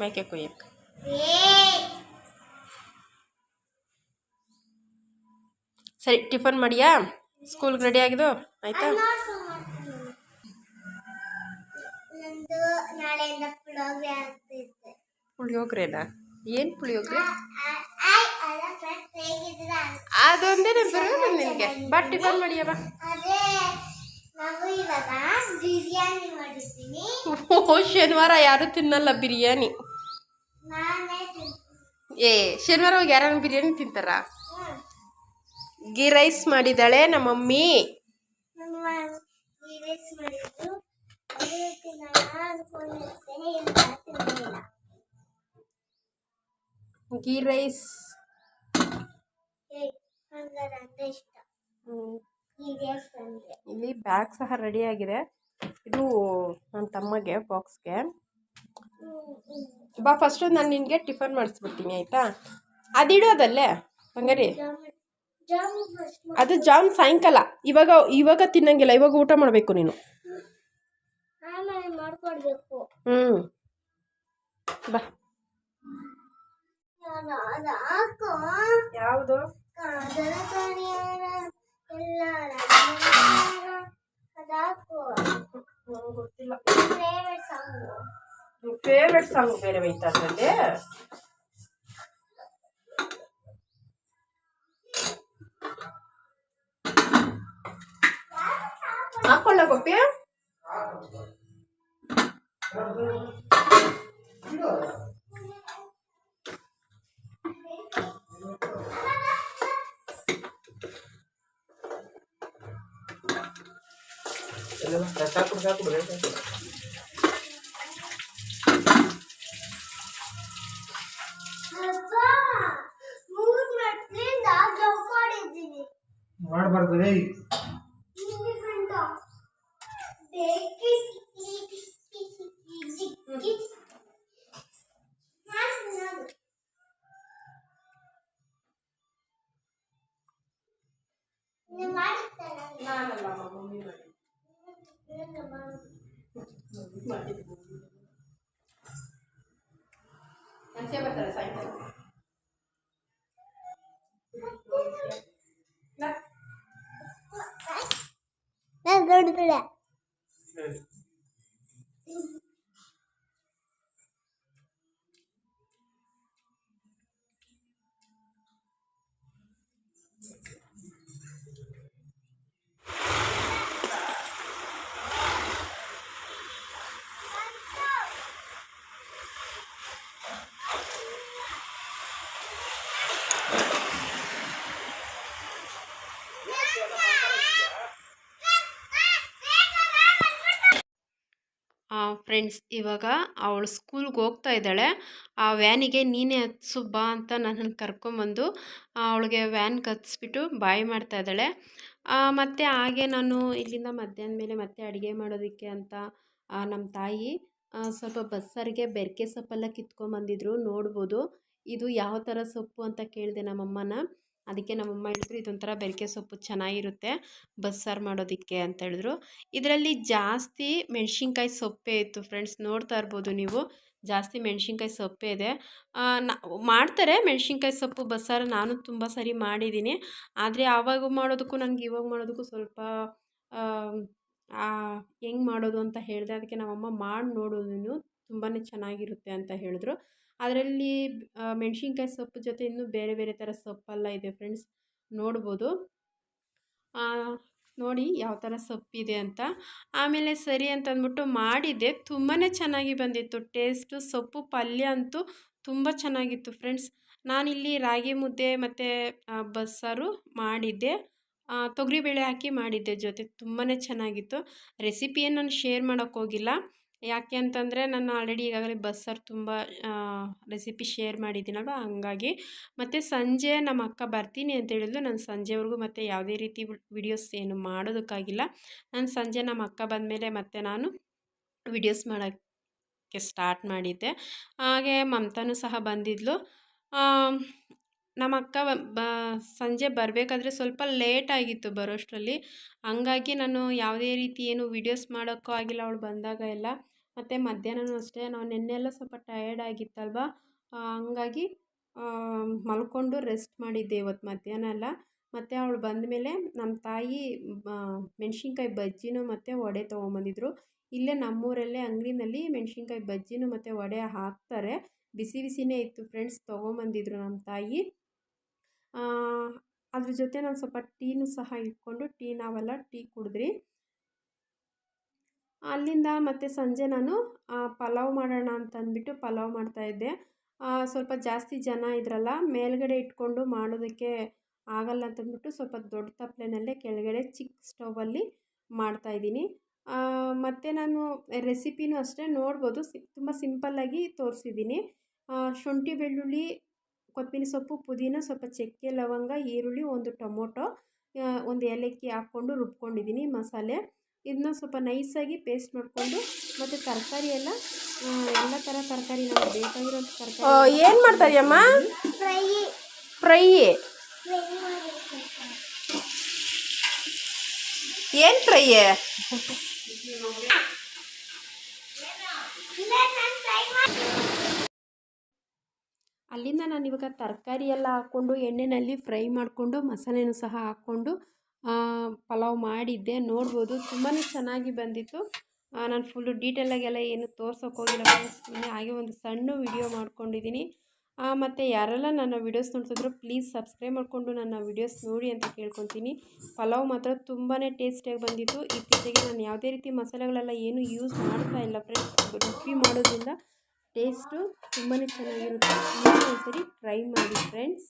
ಮೇಕೆ ಕೊಯ್ಯಕ್ಕೆ ಏ ಸರಿ ಟಿಫನ್ ಮಾಡಿಯಾ? ಸ್ಕೂಲ್ಗೆ ರೆಡಿ ಆಗಿದ್ದು? ಆಯಿತಾ? ಪುಳಿಯೋಗ್ರೆನಾ? ಏನು ಪುಳಿಯೋಗ್ರೆ? ಅದೊಂದೇ ನಂಬರ್ ನಿನಗೆ ಬಾ ಟಿಫನ್ ಮಾಡಿಯಾ ಬಾ. ಓ ಶನಿವಾರ ಯಾರು ತಿನ್ನಲ್ಲ ಬಿರಿಯಾನಿ? ಏ ಶನಿವಾರ ಹೋಗಿ ಯಾರು ಬಿರಿಯಾನಿ ತಿಂತಾರ? ಹ್ಮ್. ಗೀ ರೈಸ್ ಮಾಡಿದ್ದಾಳೆ ನಮ್ಮ ಮಮ್ಮಿ ಗೀ ರೈಸ್ ಏಯ್ ಇಲ್ಲಿ ಬ್ಯಾಗ್ ಸಹ ರೆಡಿ ಆಗಿದೆ. ಇದು ನನ್ನ ತಮ್ಮಗೆ ಬಾಕ್ಸ್ಗೆ ಬಾ ಫಸ್ಟು ನಾನು ನಿನಗೆ ಟಿಫನ್ ಮಾಡಿಸ್ಬಿಡ್ತೀನಿ ಆಯಿತಾ? ಅದಿಡೋದಲ್ಲೇ ಹಂಗಾರಿ. ಅದು ಜಾಮ್ ಸಾಯಂಕಾಲ. ಇವಾಗ ಇವಾಗ ತಿನ್ನಂಗಿಲ್ಲ ಇವಾಗ ಊಟ ಮಾಡಬೇಕು ನೀನು. ಹ್ಞೂ ಬಾ. ಯಾವುದು? ಕಾದರ ಕಣಿಯರ ಎಲ್ಲರ ಅದು ಹಾಕು ಗೊತ್ತಿಲ್ಲ ಫೇವ್ರೆಟ್ ಸಾಂಗು ಫೇವ್ರೆಟ್ ಸಾಂಗ್ ಬೇರೆ ಬೈತಾ ಅದರಲ್ಲಿ ಹಾಕೊಳ್ಳ ಪಪ್ಪಿ ಅಪ್ಪ ಮೂರ್ ಮೆಟ್ಲಿಂದ ಜಂಪ್ ಮಾಡಿದ್ದೀನಿ ಮಾಡಬಾರ್ದು ರೇ ನಿನ್ನಿಗಂಟ ಬೇಕಿ ಸಿಕ್ಕಿ ಸಿಕ್ಕಿ ಸಿಕ್ಕಿ ಸಿಕ್ಕಿ ನಾನು ಬರ್ತಾರೆ ಸಾಯಂಕಾಲ ಫ್ರೆಂಡ್ಸ್ ಇವಾಗ ಅವಳು ಸ್ಕೂಲ್ಗೆ ಹೋಗ್ತಾ ಇದ್ದಾಳೆ. ಆ ವ್ಯಾನಿಗೆ ನೀನೇ ಹತ್ಸು, ಬಾ ಅಂತ ನನ್ನನ್ನು ಕರ್ಕೊಂಬಂದು ಅವಳಿಗೆ ವ್ಯಾನ್ ಹತ್ಸ್ಬಿಟ್ಟು ಬಾಯ್ ಮಾಡ್ತಾ ಇದ್ದಾಳೆ. ಮತ್ತು ಹಾಗೆ ನಾನು ಇಲ್ಲಿಂದ ಮಧ್ಯಾಹ್ನ ಮೇಲೆ ಮತ್ತೆ ಅಡುಗೆ ಮಾಡೋದಕ್ಕೆ ಅಂತ ನಮ್ಮ ತಾಯಿ ಸ್ವಲ್ಪ ಬಸ್ಸಾರಿಗೆ ಬೆರಕೆ ಸೊಪ್ಪೆಲ್ಲ ಕಿತ್ಕೊಂಬಂದಿದ್ರು, ನೋಡ್ಬೋದು. ಇದು ಯಾವ ಥರ ಸೊಪ್ಪು ಅಂತ ಕೇಳಿದೆ ನಮ್ಮಮ್ಮನ. ಅದಕ್ಕೆ ನಮ್ಮಮ್ಮ ಹೇಳಿದ್ರು, ಇದೊಂಥರ ಬೆರಕೆ ಸೊಪ್ಪು ಚೆನ್ನಾಗಿರುತ್ತೆ, ಬಸ್ಸಾರು ಮಾಡೋದಕ್ಕೆ ಅಂತ ಹೇಳಿದ್ರು. ಇದರಲ್ಲಿ ಜಾಸ್ತಿ ಮೆಣಸಿನ್ಕಾಯಿ ಸೊಪ್ಪೆ ಇತ್ತು ಫ್ರೆಂಡ್ಸ್, ನೋಡ್ತಾ ಇರ್ಬೋದು ನೀವು. ಜಾಸ್ತಿ ಮೆಣಸಿನ್ಕಾಯಿ ಸೊಪ್ಪೆ ಇದೆ. ಮಾಡ್ತಾರೆ ಮೆಣಸಿನ್ಕಾಯಿ ಸೊಪ್ಪು, ಬಸ್ಸಾರು ನಾನು ತುಂಬ ಸರಿ ಮಾಡಿದ್ದೀನಿ. ಆದರೆ ಆವಾಗ ಮಾಡೋದಕ್ಕೂ, ನನಗೆ ಇವಾಗ ಮಾಡೋದಕ್ಕೂ ಸ್ವಲ್ಪ ಹೆಂಗೆ ಮಾಡೋದು ಅಂತ ಹೇಳಿದೆ, ಅದಕ್ಕೆ ನಮ್ಮಮ್ಮ ಮಾಡಿ ನೋಡು ನೀನು ತುಂಬಾ ಚೆನ್ನಾಗಿರುತ್ತೆ ಅಂತ ಹೇಳಿದ್ರು. ಅದರಲ್ಲಿ ಮೆಣಸಿನ್ಕಾಯಿ ಸೊಪ್ಪು ಜೊತೆ ಇನ್ನೂ ಬೇರೆ ಬೇರೆ ಥರ ಸೊಪ್ಪೆಲ್ಲ ಇದೆ ಫ್ರೆಂಡ್ಸ್ ನೋಡ್ಬೋದು. ನೋಡಿ ಯಾವ ಥರ ಸೊಪ್ಪಿದೆ ಅಂತ. ಆಮೇಲೆ ಸರಿ ಅಂತ ಅಂದ್ಬಿಟ್ಟು ಮಾಡಿದ್ದೆ. ತುಂಬಾ ಚೆನ್ನಾಗಿ ಬಂದಿತ್ತು. ಟೇಸ್ಟು ಸೊಪ್ಪು ಪಲ್ಯ ಅಂತೂ ತುಂಬ ಚೆನ್ನಾಗಿತ್ತು ಫ್ರೆಂಡ್ಸ್ ನಾನಿಲ್ಲಿ ರಾಗಿ ಮುದ್ದೆ ಮತ್ತು ಬಸ್ಸಾರು ಮಾಡಿದ್ದೆ. ತೊಗರಿಬೇಳೆ ಹಾಕಿ ಮಾಡಿದ್ದೆ ಜೊತೆ. ತುಂಬಾ ಚೆನ್ನಾಗಿತ್ತು. ರೆಸಿಪಿಯನ್ನು ನಾನು ಶೇರ್ ಮಾಡೋಕ್ಕೆ ಹೋಗಿಲ್ಲ. ಯಾಕೆ ಅಂತಂದರೆ ನಾನು ಆಲ್ರೆಡಿ ಈಗಾಗಲೇ ಬಸ್ಸಾರು ತುಂಬ ರೆಸಿಪಿ ಶೇರ್ ಮಾಡಿದ್ದೀನಲ್ವ, ಹಂಗಾಗಿ. ಮತ್ತು ಸಂಜೆ ನಮ್ಮ ಅಕ್ಕ ಬರ್ತೀನಿ ಅಂತ ಹೇಳಿದ್ಲು. ನಾನು ಸಂಜೆವರೆಗೂ ಮತ್ತೆ ಯಾವುದೇ ರೀತಿ ವಿಡಿಯೋಸ್ ಏನು ಮಾಡೋದಕ್ಕಾಗಿಲ್ಲ. ನಾನು ಸಂಜೆ ನಮ್ಮ ಅಕ್ಕ ಬಂದಮೇಲೆ ಮತ್ತೆ ನಾನು ವಿಡಿಯೋಸ್ ಮಾಡೋಕ್ಕೆ ಸ್ಟಾರ್ಟ್ ಮಾಡಿದ್ದೆ. ಹಾಗೆ ಮಮತಾನು ಸಹ ಬಂದಿದ್ಲು. ನಮ್ಮ ಅಕ್ಕ ಬ, ಸಂಜೆ ಬರಬೇಕಾದ್ರೆ ಸ್ವಲ್ಪ ಲೇಟ್ ಆಗಿತ್ತು ಬರೋಷ್ಟರಲ್ಲಿ. ಹಂಗಾಗಿ ನಾನು ಯಾವುದೇ ರೀತಿ ಏನು ವಿಡಿಯೋಸ್ ಮಾಡೋಕ್ಕೂ ಆಗಿಲ್ಲ. ಅವಳು ಬಂದಾಗ ಎಲ್ಲ ಮತ್ತು ಮಧ್ಯಾಹ್ನನೂ ಅಷ್ಟೇ. ನಾವು ನಿನ್ನೆಲ್ಲ ಸ್ವಲ್ಪ ಟಯರ್ಡ್ ಆಗಿತ್ತಲ್ವ? ಹಂಗಾಗಿ ಮಲ್ಕೊಂಡು ರೆಸ್ಟ್ ಮಾಡಿದ್ದೆ ಇವತ್ತು ಮಧ್ಯಾಹ್ನ ಎಲ್ಲ. ಮತ್ತು ಅವಳು ಬಂದಮೇಲೆ ನಮ್ಮ ತಾಯಿ ಮೆಣ್ಸಿನ್ಕಾಯಿ ಬಜ್ಜಿನೂ ಮತ್ತು ವಡೆ ತೊಗೊಂಬಂದಿದ್ರು. ಇಲ್ಲೇ ನಮ್ಮೂರಲ್ಲೇ ಅಂಗಡಿನಲ್ಲಿ ಮೆಣ್ಸಿನ್ಕಾಯಿ ಬಜ್ಜಿನೂ ಮತ್ತು ವಡೆ ಹಾಕ್ತಾರೆ. ಬಿಸಿ ಬಿಸಿನೇ ಇತ್ತು ಫ್ರೆಂಡ್ಸ್ ತೊಗೊಂಬಂದಿದ್ರು ನಮ್ಮ ತಾಯಿ. ಅದ್ರ ಜೊತೆ ನಾನು ಸ್ವಲ್ಪ ಟೀನೂ ಸಹ ಇಟ್ಕೊಂಡು ಟೀ ನಾವೆಲ್ಲ ಟೀ ಕುಡಿದ್ರಿ ಅಲ್ಲಿಂದ ಮತ್ತೆ ಸಂಜೆ ನಾನು ಪಲಾವ್ ಮಾಡೋಣ ಅಂತ ಅಂದ್ಬಿಟ್ಟು ಪಲಾವ್ ಮಾಡ್ತಾಯಿದ್ದೆ ಸ್ವಲ್ಪ ಜಾಸ್ತಿ ಜನ ಇದ್ರಲ್ಲ, ಮೇಲ್ಗಡೆ ಇಟ್ಕೊಂಡು ಮಾಡೋದಕ್ಕೆ ಆಗಲ್ಲ ಅಂತಂದ್ಬಿಟ್ಟು ಸ್ವಲ್ಪ ದೊಡ್ಡ ತಪ್ಪಲೆನಲ್ಲೇ ಕೆಳಗಡೆ ಚಿಕ್ಕ ಸ್ಟೌವಲ್ಲಿ ಮಾಡ್ತಾಯಿದ್ದೀನಿ ಮತ್ತು ನಾನು ರೆಸಿಪಿನೂ ಅಷ್ಟೇ ನೋಡ್ಬೋದು, ಸಿ, ತುಂಬ ಸಿಂಪಲ್ಲಾಗಿ ತೋರಿಸಿದ್ದೀನಿ. ಶುಂಠಿ ಬೆಳ್ಳುಳ್ಳಿ ಕೊತ್ತಂಬರಿ ಸೊಪ್ಪು, ಪುದೀನ, ಸ್ವಲ್ಪ ಚಕ್ಕೆ, ಲವಂಗ, ಈರುಳ್ಳಿ, ಒಂದು ಟೊಮೊಟೊ ಒಂದು ಏಲಕ್ಕಿ ಹಾಕ್ಕೊಂಡು ರುಬ್ಕೊಂಡಿದ್ದೀನಿ ಮಸಾಲೆ. ಇದನ್ನ ಸ್ವಲ್ಪ ನೈಸಾಗಿ ಪೇಸ್ಟ್ ಮಾಡಿಕೊಂಡು ಮತ್ತು ತರಕಾರಿ ಎಲ್ಲ ಎಲ್ಲ ಥರ ತರಕಾರಿ ನಮಗೆ ಬೇಕಾಗಿರೋ ತರಕಾರಿ ಏನು ಮಾಡ್ತಾರಿಯಮ್ಮ ಅಮ್ಮ? ಫ್ರೈ ಫ್ರೈ ಏನು ಫ್ರೈ ಅಲ್ಲಿಂದ ನಾನು ಇವಾಗ ತರಕಾರಿ ಎಲ್ಲ ಹಾಕ್ಕೊಂಡು ಎಣ್ಣೆಯಲ್ಲಿ ಫ್ರೈ ಮಾಡಿಕೊಂಡು ಮಸಾಲೆನೂ ಸಹ ಹಾಕ್ಕೊಂಡು ಪಲಾವ್ ಮಾಡಿದ್ದೆ, ನೋಡ್ಬೋದು. ತುಂಬಾ ಚೆನ್ನಾಗಿ ಬಂದಿತ್ತು. ನಾನು ಫುಲ್ಲು ಡೀಟೇಲಾಗೆಲ್ಲ ಏನು ತೋರ್ಸೋಕೆ ಹೋಗಿಲ್ಲ ಸುಮ್ಮನೆ ಹಾಗೆ ಒಂದು ಸಣ್ಣ ವಿಡಿಯೋ ಮಾಡ್ಕೊಂಡಿದ್ದೀನಿ ಮತ್ತು ಯಾರೆಲ್ಲ ನನ್ನ ವೀಡಿಯೋಸ್ ನೋಡ್ತಿದ್ರು ಪ್ಲೀಸ್ ಸಬ್ಸ್ಕ್ರೈಬ್ ಮಾಡಿಕೊಂಡು ನನ್ನ ವೀಡಿಯೋಸ್ ನೋಡಿ ಅಂತ ಕೇಳ್ಕೊತೀನಿ. ಪಲಾವ್ ಮಾತ್ರ ತುಂಬಾ ಟೇಸ್ಟಿಯಾಗಿ ಬಂದಿತ್ತು. ಇತ್ತೀಚೆಗೆ ನಾನು ಯಾವುದೇ ರೀತಿ ಮಸಾಲೆಗಳೆಲ್ಲ ಏನು ಯೂಸ್ ಮಾಡ್ತಾ ಇಲ್ಲ ಫ್ರೆಂಡ್ಸ್ ರುಚಿ ಮಾಡೋದ್ರಿಂದ ಟೇಸ್ಟು ತುಂಬಾ ಚೆನ್ನಾಗಿರುತ್ತೆ. ನೀವು ಒಂದ್ಸರಿ ಟ್ರೈ ಮಾಡಿ ಫ್ರೆಂಡ್ಸ್